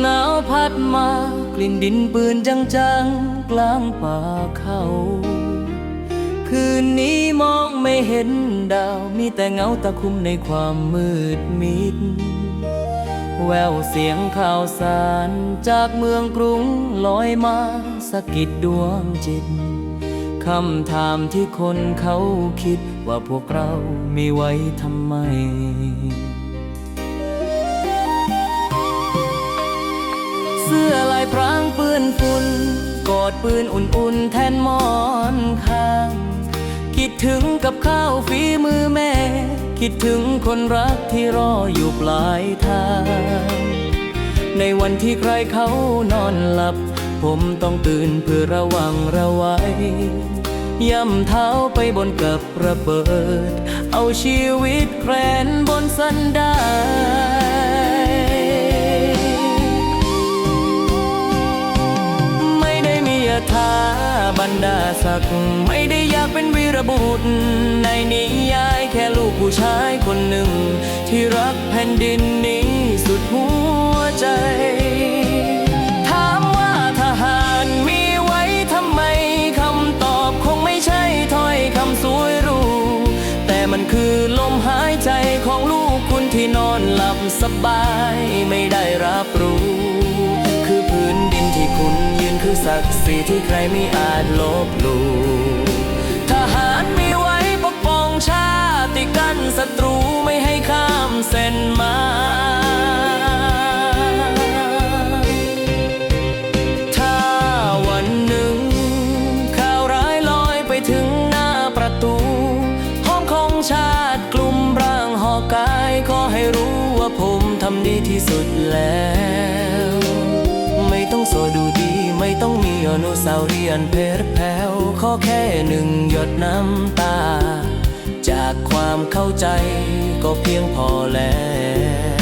หนาวพัดมากลิ่นดินปืนจังๆ กลางป่าเขา คืนนี้มองไม่เห็นดาว มีแต่เงาตะคุมในความมืดมิด แววเสียงข่าวสารจากเมืองกรุงลอยมาสะกิดดวงจิตคำถามที่คนเขาคิดว่าพวกเรามีไว้ทำไม สื้อลายพรางปืนฝุ่นกอดปืนอุ่นๆแทนหมอนข้าง คิดถึงกับข้าวฝีมือแม่ คิดถึงคนรักที่รออยู่ปลายทาง ในวันที่ใครเขานอนหลับ ผมต้องตื่นเพื่อระวังระไว้ย่ำเท้าไปบนกับระเบิด เอาชีวิตแครนบนสันไดไม่ ถาบรรดาศักดิ์ไม่ได้อยากเป็นวีรบุรุษในนิยายแค่ลูกผู้ชายคนหนึ่ง ที่รักแผ่นดินนี้สุดหัวใจ ถามว่าทหารมีไว้ทำไมคำตอบคงไม่ใช่ถ้อยคำสวยรูแต่มันคือลมหายใจของลูกคุณที่นอนหลับสบายไม่ได้รับรู้ คือศักดิ์ศรีที่ใครไม่อาจลบหลู่ทหารมีไว้ปกป้องชาติกันศัตรูไม่ให้ข้ามเส้นมา อนุสาวรียนเพรแผ้วขอแค่หนึ่งหยดน้ำตา จากความเข้าใจก็เพียงพอแล้ว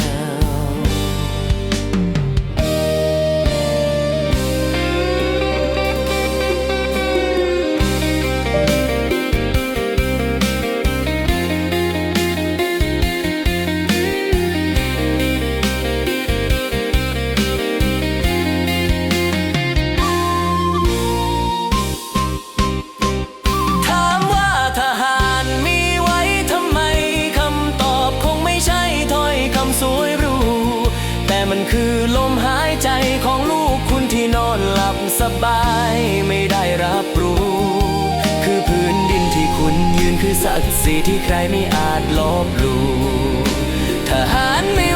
ศักดิ์ศรีที่ใครไม่อาจลบลู่ทหารไม่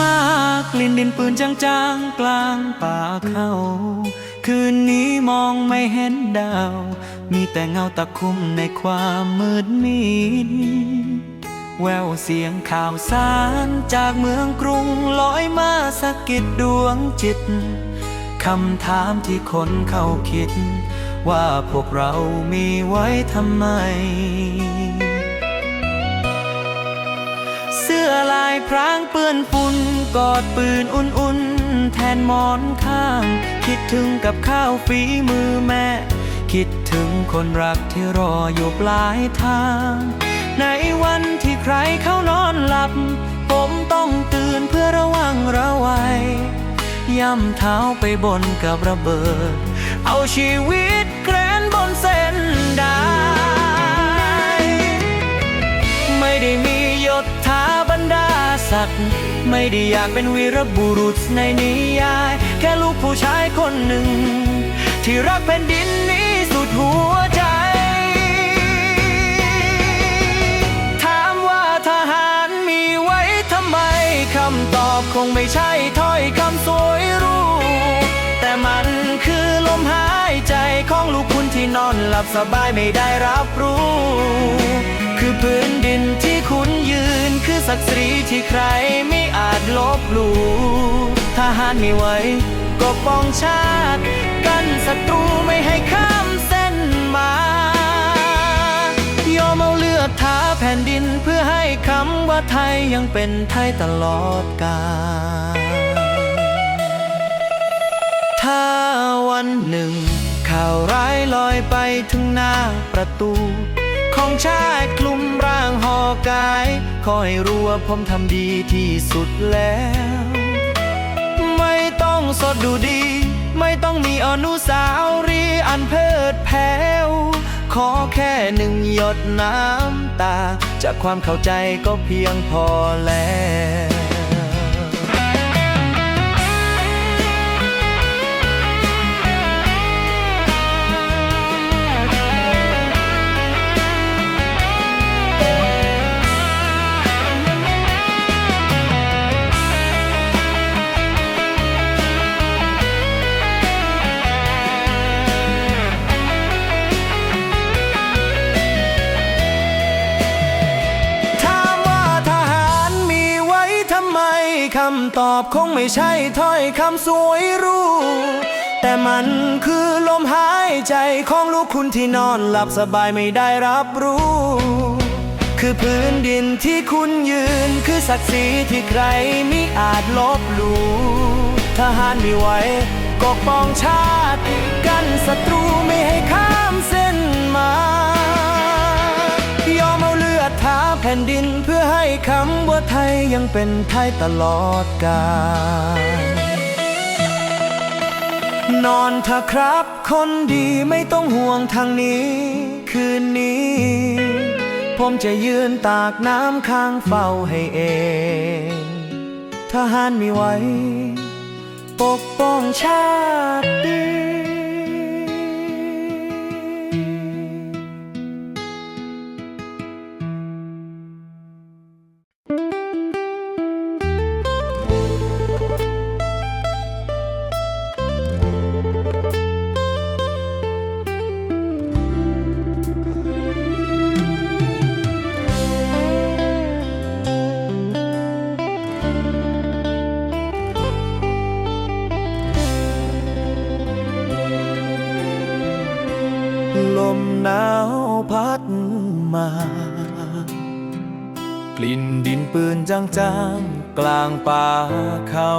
มากลิ่นดินปืนจางๆ กลางป่าเขาคืนนี้มองไม่เห็นดาว มีแต่เงาตะคุ่มในความมืดมิดแววเสียงข่าวสารจากเมืองกรุงลอยมาสะกิดดวงจิต คำถามที่คนเขาคิด ว่าพวกเรามีไว้ทำไม อลายพรางเปื้อนฝุ่นกอดปืนอุ่นๆ แทนหมอนข้าง คิดถึงกับข้าวฝีมือแม่ คิดถึงคนรักที่รออยู่ปลายทาง ในวันที่ใครเขานอนหลับ ผมต้องตื่นเพื่อระวังระไว้ย่ำเท้าไปบนกับระเบิด เอาชีวิตแกรนบนเส้นด้ไก ไม่ได้อยากเป็นวีรบุรุษในนิยาย แค่ลูกผู้ชายคนหนึ่ง ที่รักแผ่นดินนี้สุดหัวใจ ถามว่าทหารมีไว้ทำไมคำตอบคงไม่ใช่ถ้อยคำสวยรู้แต่มันคือลมหายใจของลูกคุณที่นอนหลับสบายไม่ได้รับรู้ คือพื้น ศักดิ์ศรีที่ใครไม่อาจลบหลู่ทหารไม่ไหวก็ป้องชาติ กันศัตรูไม่ให้ข้ามเส้นมายอมเอาเลือดท้าแผ่นดินเพื่อให้คำว่าไทยยังเป็นไทยตลอดกาลถ้าวันหนึ่งข่าวร้ายลอยไปถึงหน้าประตู ของชาติคลุมร่างห่อกายขอให้รู้ว่าผมทำดีที่สุดแล้ว ไม่ต้องสดดูดี ไม่ต้องมีอนุสาวรีย์อันเพิดแผ้วขอแค่หนึ่งหยดน้ำตา จากความเข้าใจก็เพียงพอแล้วำตอบคงไม่ใช่ถ้อยคำสวยรู้ แต่มันคือลมหายใจของลูกคุณที่นอนหลับสบายไม่ได้รับรู้ คือพื้นดินที่คุณยืน คือศักดิ์ศรีที่ใครมิอาจลบหลู่ทหารมีไว้ปกป้องชาติ กันศัตรูไม่ให้ข้ามเส้นมา แผ่นดินเพื่อให้คำว่าไทยยังเป็นไทยตลอดกาลนอนเถอะครับคนดีไม่ต้องห่วงทางนี้ คืนนี้ ผมจะยืนตากน้ำข้างเฝ้าให้เองทหารมีไว้ ปกป้องชาติ หนาวพัดมา กลิ่นดินปืนจางๆ กลางป่าเขา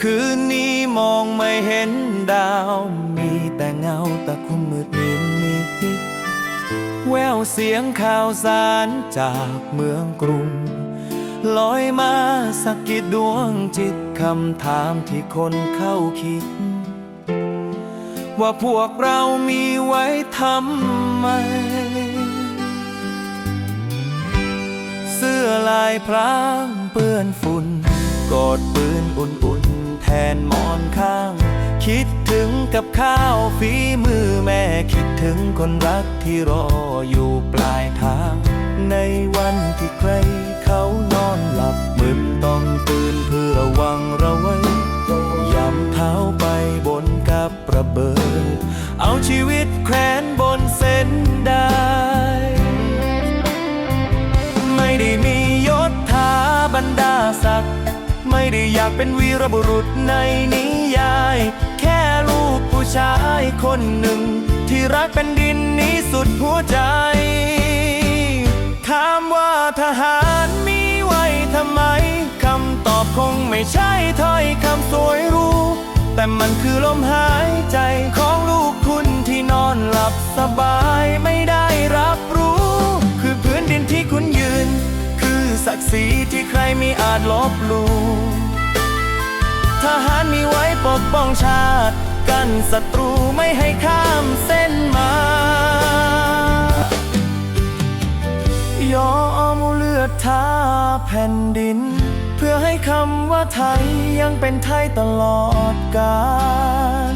คืนนี้มองไม่เห็นดาว มีแต่เงาตะคุ่มมืดมิดมิดแววเสียงข่าวสารจากเมืองกรุง ลอยมาสะกิดดวงจิตคำถามที่คนเข้าคิด ว่าพวกเรามีไว้ทำไม เสื้อลายพรางเปื้อนฝุ่น กอดปืนอุ่นๆ แทนหมอนข้าง คิดถึงกับข้าวฝีมือแม่คิดถึงคนรักที่รออยู่ปลายทาง ในวันที่ใครเขานอนหลับมึนต้องตื่นเพื่อระวังระไว้ ยำเท้าไปบนกับระเบิด เอาชีวิตแขวนบนเส้นได้ ไม่ได้มียศถาบรรดาศักดิ์ไม่ได้อยากเป็นวีรบุรุษในนิยาย แค่ลูกผู้ชายคนหนึ่ง ที่รักแผ่นดินนี้สุดหัวใจถามว่าทหารมีไว้ทำไม คำตอบคงไม่ใช่ถ้อยคำสวยรู้ แต่มันคือลมหายใจของลูกคุณที่นอนหลับสบายไม่ได้รับรู้ คือพื้นดินที่คุณยืน คือศักดิ์ศรีที่ใครไม่อาจลบลู่ทหารมีไว้ปกป้องชาติ กันศัตรูไม่ให้ข้ามเส้นมา ยอมเอาเลือดทาแผ่นดิน ให้คำว่าไทยยังเป็นไทยตลอดกาล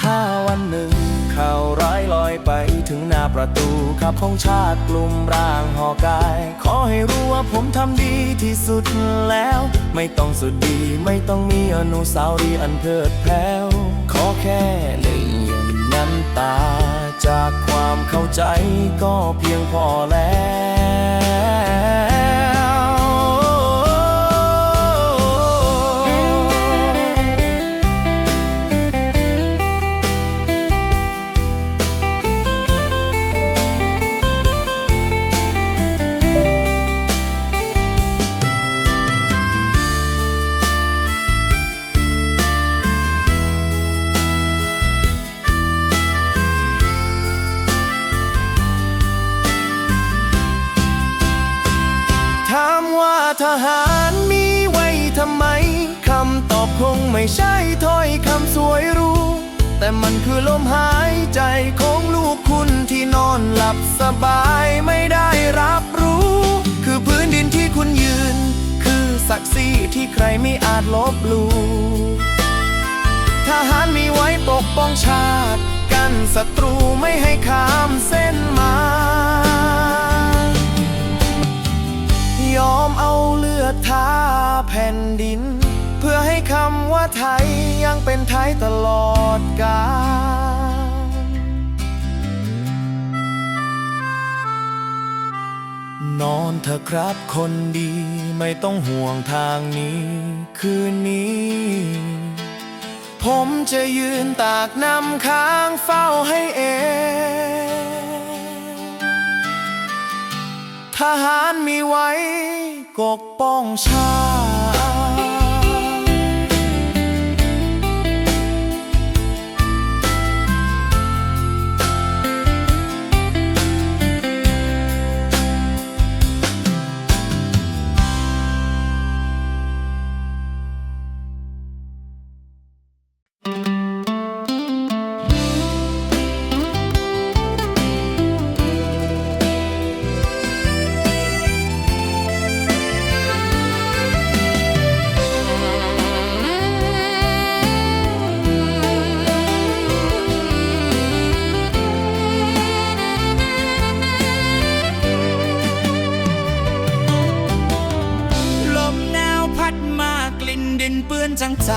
ถ้าวันหนึ่งข่าวร้ายลอยไปถึงหน้าประตูขับของชาติกลุ่มร่างหอกาย ขอให้รู้ว่าผมทำดีที่สุดแล้ว ไม่ต้องสุดดีไม่ต้องมีอนุสาวรีย์อันเพิดแผ้ว ขอแค่หนึ่ง ตาจากความเข้าใจก็เพียงพอแล้ว คงไม่ใช่ถ้อยคำสวยรู้ แต่มันคือลมหายใจของลูกคุณที่นอนหลับสบายไม่ได้รับรู้ คือพื้นดินที่คุณยืน คือศักดิ์ศรีที่ใครไม่อาจลบลู่ทหารมีไว้ปกป้องชาติ กันศัตรูไม่ให้ข้ามเส้นมา ยอมเอาเลือดทาแผ่นดิน ให้คำว่าไทยยังเป็นไทยตลอดกาลนอนเถอะครับคนดีไม่ต้องห่วงทางนี้ คืนนี้ ผมจะยืนตากน้ำค้างเฝ้าให้เองทหารมีไว้ปกป้องชา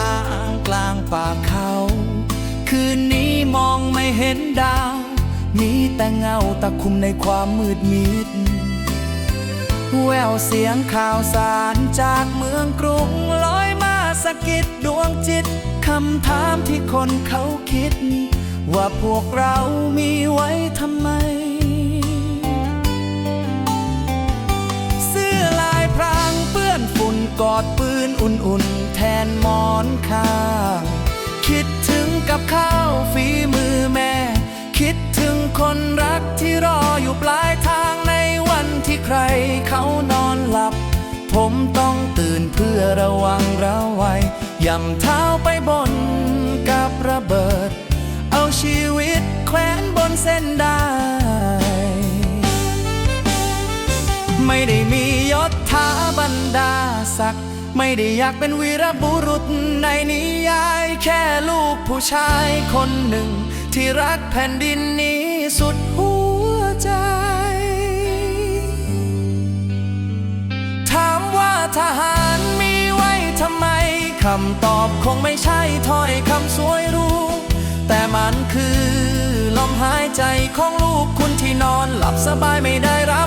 า กลางป่าเขา คืนนี้มองไม่เห็นดาว มีแต่เงาตะคุมในความมืดมิด แววเสียงข่าวสารจากเมืองกรุงลอยมาสะกิดดวงจิต คำถามที่คนเขาคิด ว่าพวกเรามีไว้ทำไม เสื้อลายพราง กอดปืนอุ่นๆ แทนหมอนข้าง คิดถึงกับข้าวฝีมือแม่ คิดถึงคนรักที่รออยู่ปลายทางในวันที่ใครเขานอนหลับ ผมต้องตื่นเพื่อระวังระวัยย่ำเท้าไปบนกับระเบิด เอาชีวิตแขวนบนเส้นได้ ไม่ได้มียศ ถาบรรดาศักดิ์ไม่ได้อยากเป็นวีรบุรุษในนิยายแค่ลูกผู้ชายคนหนึ่ง ที่รักแผ่นดินนี้สุดหัวใจ ถามว่าทหารมีไว้ทำไมคำตอบคงไม่ใช่ถ้อยคำสวยรู้ แต่มันคือลมหายใจของลูกคุณที่นอนหลับสบายไม่ได้รับ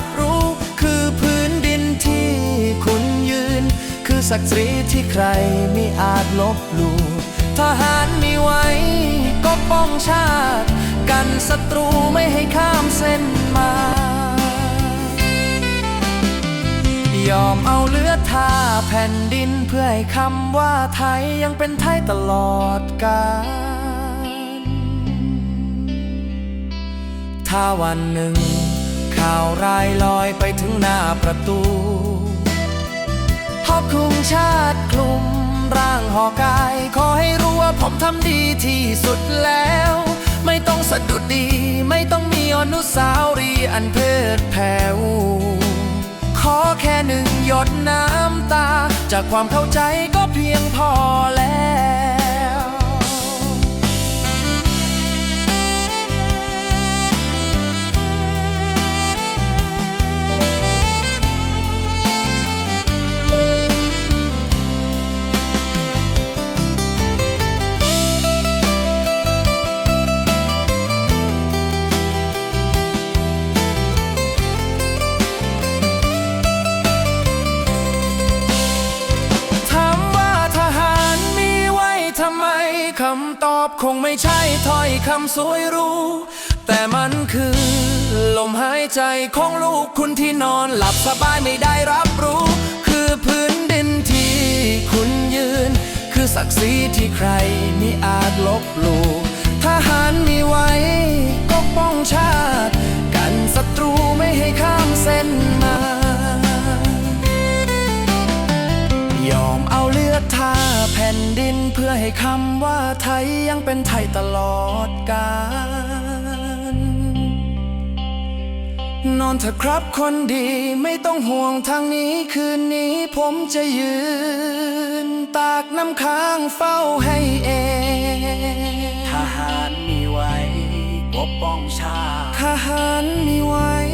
ศักดิ์ศรีที่ใครไม่อาจลบหลู่ทหารมีไว้ก็ป้องชาติ กันศัตรูไม่ให้ข้ามเส้นมา ยอมเอาเลือดทาแผ่นดินเพื่อให้คำว่าไทยยังเป็นไทยตลอดกาลถ้าวันหนึ่งข่าวร้ายลอยไปถึงหน้าประตู อบคลุมชาติคลุมร่างหอกาย ขอให้รู้ว่าผมทำดีที่สุดแล้ว ไม่ต้องสะดุดดี ไม่ต้องมีอนุสาวรีย์อันเพิดแผ่วขอแค่หนึ่งหยดน้ำตา จากความเข้าใจก็เพียงพอแล้วำตอบคงไม่ใช่ถ้อยคำสวยรู้ แต่มันคือ ลมหายใจของลูกคุณที่นอนหลับสบายไม่ได้รับรู้ คือพื้นดินที่คุณยืน คือศักดิ์ศรีที่ใครมิอาจลบหลู่ทหารมีไว้ก็ป้องชาติ กันศัตรูไม่ให้ข้ามเส้นมา ยอมเอาเลือดทา แผ่นดินเพื่อให้คำว่าไทยยังเป็นไทยตลอดกาลนอนเถอะครับคนดีไม่ต้องห่วงทางนี้คืนนี้ผมจะยืน ตากน้ำค้างเฝ้าให้เองทหารมีไว้ปกป้องชาติทหารมีไว้